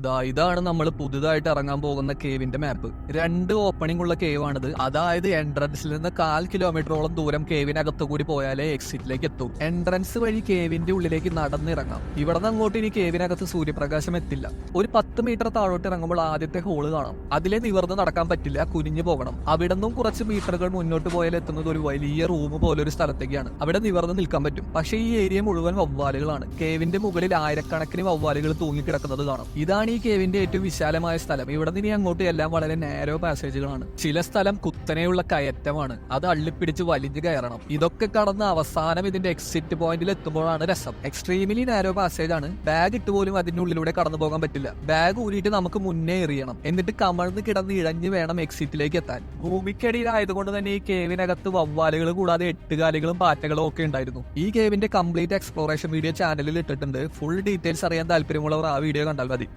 ദാ ഇതാണ് നമ്മൾ പുതുതായിട്ട് ഇറങ്ങാൻ പോകുന്ന കേവിന്റെ മാപ്പ് രണ്ട് ഓപ്പണിംഗ് ഉള്ള കേവ് ആണിത് അതായത് എൻട്രൻസിൽ നിന്ന് കാൽ കിലോമീറ്ററോളം ദൂരം കേവിനകത്ത് കൂടി പോയാലേ എക്സിറ്റിലേക്ക് എത്തും. എൻട്രൻസ് വഴി കേവിന്റെ ഉള്ളിലേക്ക് നടന്നിറങ്ങാം. ഇവിടെ നിന്ന് അങ്ങോട്ട് ഇനി കേവിനകത്ത് സൂര്യപ്രകാശം എത്തില്ല. ഒരു പത്ത് മീറ്റർ താഴോട്ട് ഇറങ്ങുമ്പോൾ ആദ്യത്തെ ഹോൾ കാണാം. അതിലെ നിവർന്ന് നടക്കാൻ പറ്റില്ല കുനിഞ്ഞു പോകണം. അവിടെ നിന്നും കുറച്ച് മീറ്ററുകൾ മുന്നോട്ട് പോയാൽ എത്തുന്നത് ഒരു വലിയ റൂം പോലെ ഒരു സ്ഥലത്തേക്കാണ്. അവിടെ നിവർന്ന് നിൽക്കാൻ പറ്റും. പക്ഷേ ഈ ഏരിയ മുഴുവൻ വവ്വാലുകളാണ്. കേവിന്റെ മുകളിൽ ആയിരക്കണക്കിന് വവ്വാലുകൾ തൂങ്ങിക്കിടക്കുന്നത് കാണാം. ഇതാണ് ഈ കേവിന്റെ ഏറ്റവും വിശാലമായ സ്ഥലം. ഇവിടെ നിന്ന് അങ്ങോട്ട് എല്ലാം വളരെ നേരോ പാസേജുകളാണ് ചില സ്ഥലം കുത്തനെയുള്ള കയറ്റമാണ്. അത് അള്ളിപ്പിടിച്ച് വലിഞ്ഞു കയറണം. ഇതൊക്കെ കടന്ന് അവസാനം ഇതിന്റെ എക്സിറ്റ് പോയിന്റിൽ എത്തുമ്പോഴാണ് രസം. എക്സ്ട്രീമിലി നേരോ പാസേജ് ആണ്. ബാഗ് ഇട്ട് പോലും അതിന്റെ ഉള്ളിലൂടെ കടന്നു പോകാൻ പറ്റില്ല. ബാഗ് ഊരിയിട്ട് നമുക്ക് മുന്നേ എറിയണം. എന്നിട്ട് കമഴ്ന്ന് കിടന്ന് ഇഴഞ്ഞു വേണം എക്സിറ്റിലേക്ക് എത്താൻ. ഭൂമിക്കടിയിലായതുകൊണ്ട് തന്നെ ഈ കേവിനകത്ത് വവ്വാലുകൾ കൂടാതെ എട്ടുകാലികളും പാറ്റകളും ഒക്കെ ഉണ്ടായിരുന്നു. ഈ കേവിന്റെ കംപ്ലീറ്റ് എക്സ്പ്ലോറേഷൻ വീഡിയോ ചാനലിൽ ഇട്ടിട്ടുണ്ട്. ഫുൾ ഡീറ്റെയിൽസ് അറിയാൻ താല്പര്യമുള്ളവർ ആ വീഡിയോ കണ്ടാൽ മതി.